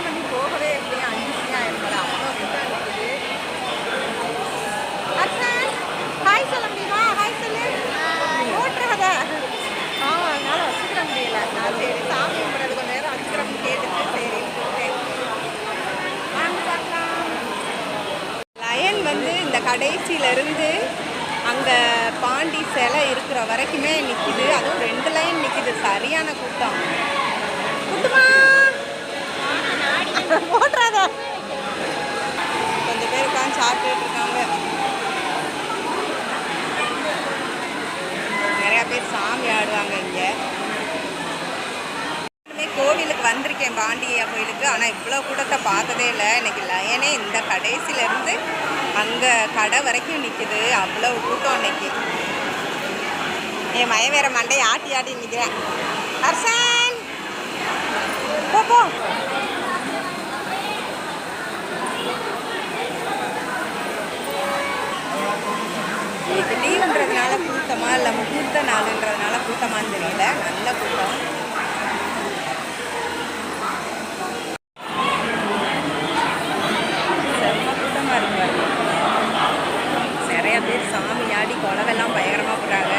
கல்யாணம் பண்ணி போகவே இல்லையா அஞ்சுசியா இருக்கலாம் ஹாய் சொல்ல முடியுமா? ஹாய் சொல்லு. ஓட்டுறத. ஆமாம் என்னால் வச்சுக்கிற சாமி கும்பிட்றது கொஞ்சம் நேரம் வச்சுக்கிறோம்னு கேட்டுட்டு சரி லயன் வந்து இந்த கடைசியிலேருந்து அங்கே பாண்டி சிலை இருக்கிற வரைக்குமே நிற்கிது அதுவும் ரெண்டு லைன் நிற்கிது சரியான கூட்டம். குட்டுமா? போட்டுறாத. கொஞ்சம் பேர் உட்காந்து சாப்பிட்டுட்டு இருக்காங்க. நிறையா பேர் சாமி ஆடுவாங்க இங்கே. கோவிலுக்கு வந்திருக்கேன் பாண்டியா கோயிலுக்கு. ஆனால் இவ்வளோ கூட்டத்தை பார்த்ததே இல்லை. இன்னைக்கு லயனே இந்த கடைசியிலேருந்து அங்கே கடை வரைக்கும் நிற்குது அவ்வளோ கூட்டம் இன்னைக்கு. என் மய வேற மண்டையை ஆட்டி ஆட்டி நிற்கிறேன் ஹர்ஷன்! போ போ இன்னைக்கு லீவுன்றதுனால கூட்டமா இல்லை நாளுன்றதுனால கூட்டமான்னு தெரியல. நல்ல கூட்டம். செம்ம கூட்டமா இருக்கு பாருங்க. நிறைய பேர் சாமியாடி ஆடி குலவெல்லாம் பயங்கரமா போடுறாங்க.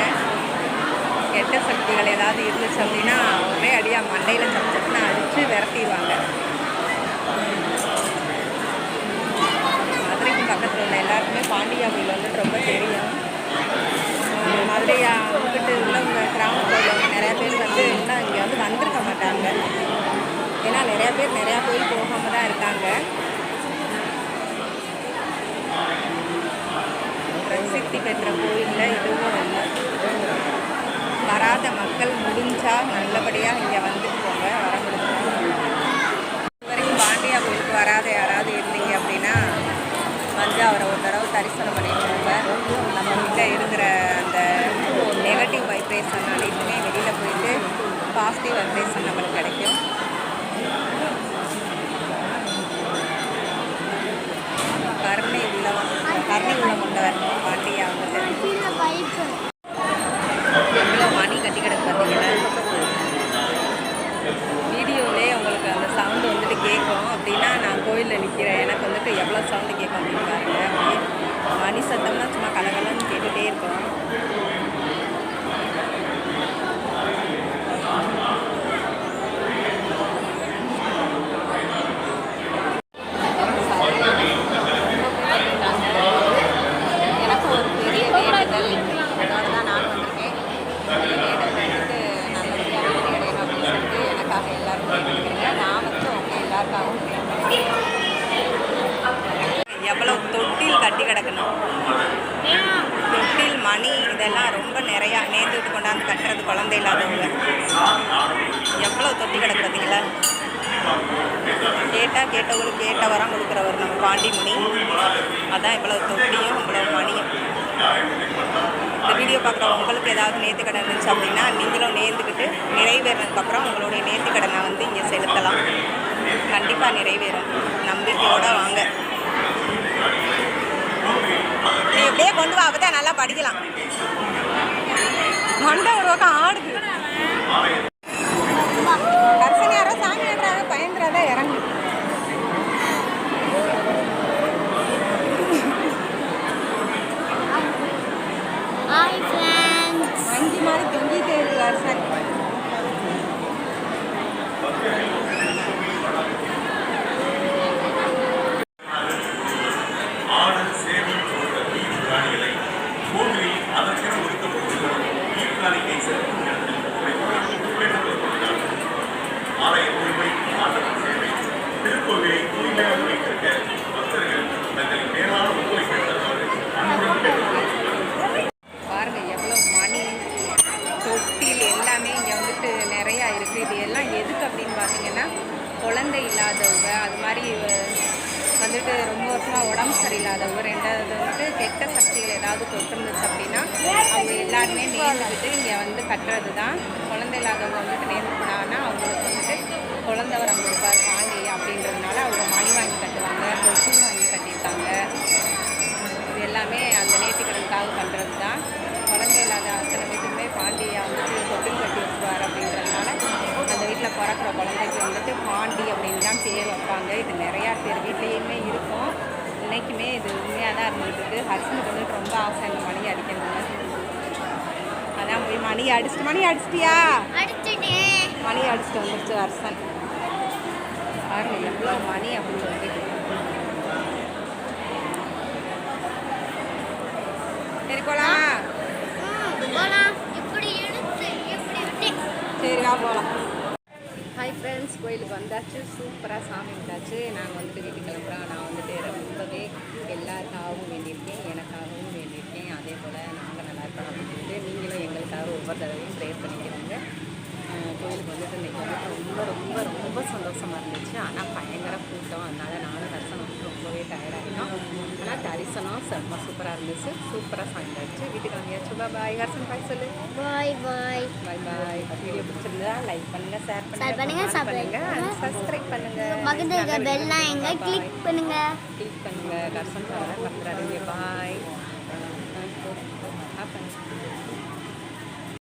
கெட்ட சக்திகள் ஏதாவது இருந்துச்சு அப்படின்னா ஒரே அடியாக மண்டையில் சப்பு அடித்து அடிச்சு விரட்டிடுவாங்க. மதுரைக்கு பக்கத்தில் உள்ள எல்லாருக்குமே பாண்டியா கோயில் வந்துட்டு ரொம்ப தெரியும். அஹ் மதுரையா உள்ளவங்க கிராமத்தில் உள்ளவங்க நிறையா பேர் வந்து இன்னும் இங்கே வந்து வந்திருக்க மாட்டாங்க. ஏன்னா நிறையா பேர் நிறையா கோயில் போகாமல் தான் இருக்காங்க. பிரசித்தி பெற்ற கோயிலில் எதுவும் இல்லை. வராத மக்கள் முடிஞ்சால் நல்லபடியாக இங்கே வந்துட்டு போங்க வர முடிஞ்சா. வரைக்கும் பாண்டியா கோயிலுக்கு வராத யாராவது இருந்தீங்க அப்படின்னா வந்து அவரை ஒரு தடவை தரிசனம் பண்ணிட்டு போங்க நம்ம கிட்ட இருக்கிற அந்த நெகட்டிவ் வைப்ரேஷன் அனைத்துமே வெளியில் போயிட்டு பாசிட்டிவ் வைப்ரேஷன் நம்மளுக்கு கிடைக்கும். கருணை உள்ளவன் கருணை உள்ளம் கொண்டவர் பாட்டி வந்துட்டு எவ்வளோ மணி கட்டி கிடக்கு பார்த்தீங்கன்னா வீடியோவிலே உங்களுக்கு அந்த சவுண்டு வந்துட்டு கேட்கும். அப்படின்னா நான் கோயிலில் நிற்கிறேன் எனக்கு வந்துட்டு எவ்வளோ சவுண்டு கேட்கும் அப்படின்னு பாருங்கள் மணி சத்தம்னா சும்மா கலகலன்னு கேட்டுகிட்டே இருக்கும் எனக்கு ஒரு பெரிய வேண்டுதல் அதோட தான் நானும் வந்திருக்கேன் பெரிய வேண்டுதல் வந்துட்டு நல்லபடியாக வெற்றி அடையணும் அப்படின்னு சொல்லிட்டு எனக்காக எல்லாரும் வேண்டிக்கிறேங்க நான் வந்து உங்க எல்லாருக்காகவும் வேண்டுகிறேன். எவ்வளவு தொட்டில் கட்டி கிடக்கணும். தொட்டில் மணி இதெல்லாம் ரொம்ப நிறையா நேர்ந்து விட்டு கொண்டாந்து கட்டுறது குழந்தை இல்லாதவங்க. எவ்வளோ தொட்டி கிடக்குறதுங்களா? கேட்டால் கேட்டவங்களுக்கு கேட்ட வரம் கொடுக்குறவர் நம்ம பாண்டிமுனி. அதான் இவ்வளோ தொட்டியும் இவ்வளோ மணியும். இந்த வீடியோ பார்க்குற உங்களுக்கு ஏதாவது நேர்த்து கடன் இருந்துச்சு அப்படின்னா நீங்களும் நேர்ந்துக்கிட்டு நிறைவேறினதுக்கப்புறம் உங்களுடைய நேர்த்து கடனை வந்து இங்கே செலுத்தலாம். கண்டிப்பாக நிறைவேறும். நம்பிக்கையோடு வாங்க. நீ எப்படியே கொண்டு வா அப்போ நல்லா படிக்கலாம். மண்டை ஒரு பக்கம் ஆடுது. வந்துட்டு ரொம்ப வருஷமாக உடம்பு சரியில்லாதவங்க ரெண்டாவது வந்துட்டு கெட்ட சக்திகள் ஏதாவது தொட்டிருந்துச்சு அப்படின்னா அவங்க எல்லாருமே நேர்ந்துக்கிட்டு இங்கே வந்து கட்டுறது தான் குழந்தை இல்லாதவங்க வந்துட்டு நேர்ந்து போனாங்கன்னா அவங்களுக்கு வந்துட்டு குழந்தை வரம் கொடுப்பார் பாண்டி அப்படின்றதுனால அவங்க மணி வாங்கி கட்டுவாங்க. தொட்டில் பிறக்கிற குழந்தைக்கு வந்துட்டு பாண்டி அப்படின்னு தான் பேர் வைப்பாங்க. இது நிறையா பேர் வீட்லேயுமே இருக்கும். இன்னைக்குமே இது உண்மையாக தான் இருந்துகிட்டு இருக்கு. ஹர்ஷனுக்கு வந்துட்டு ரொம்ப ஆசை இந்த மணி அடிக்கணும்னு அதான் போய் மணி அடிச்சிட்டு மணி அடிச்சிட்டியா? மணி அடிச்சுட்டு வந்துருச்சு ஹர்ஷன். பாருங்க எவ்வளோ மணி அப்படின்னு சொல்லிட்டு. சரி போலாமா. ம், போலாம். இப்படி எடுத்து இப்படி விட்டு. சரி வா போகலாம் ஃப்ரெண்ட்ஸ் கோயிலுக்கு வந்தாச்சு. சூப்பராக சாமி விட்டாச்சு நாங்கள் வந்துட்டு வீட்டுக்கு கிளம்புறோம் நான் வந்துட்டு ரொம்பவே எல்லாருக்காகவும் வேண்டியிருக்கேன். எனக்காகவும் வேண்டியிருக்கேன். அதே போல் நாங்கள் நல்லா இருக்கணும் அப்படின்னு நீங்களும் எங்களுக்காக ஒவ்வொரு தடவையும் ப்ரேயர் பண்ணிக்கிறீங்க அஹ் கோயிலுக்கு வந்துட்டு இன்றைக்கி வந்துட்டு ரொம்ப ரொம்ப ரொம்ப சந்தோஷமாக இருந்துச்சு ஆனால் பயங்கர கூட்டம் அதனால் நானும் தரிசனம் வந்து ரொம்பவே டயர்டாகிட்டோம் ஆனால் தரிசனம் செம்ம சூப்பராக இருந்துச்சு. சூப்பராக சாய்ந்தாச்சு வீட்டுக்கு வந்தாச்சு பாய் ஹர்சன் பாய் சொல்லு. Bye bye bye bye video பிடிச்சிருந்தா லைக் பண்ணுங்க ஷேர் பண்ணுங்க, பண்ணுங்க. சப்ஸ்கிரைப் பண்ணுங்க இருக்க பெல்லாம் எங்க? கிளிக் பண்ணுங்க. கிளிக் பண்ணுங்க. கர்சன் பண்ணுங்க பாய்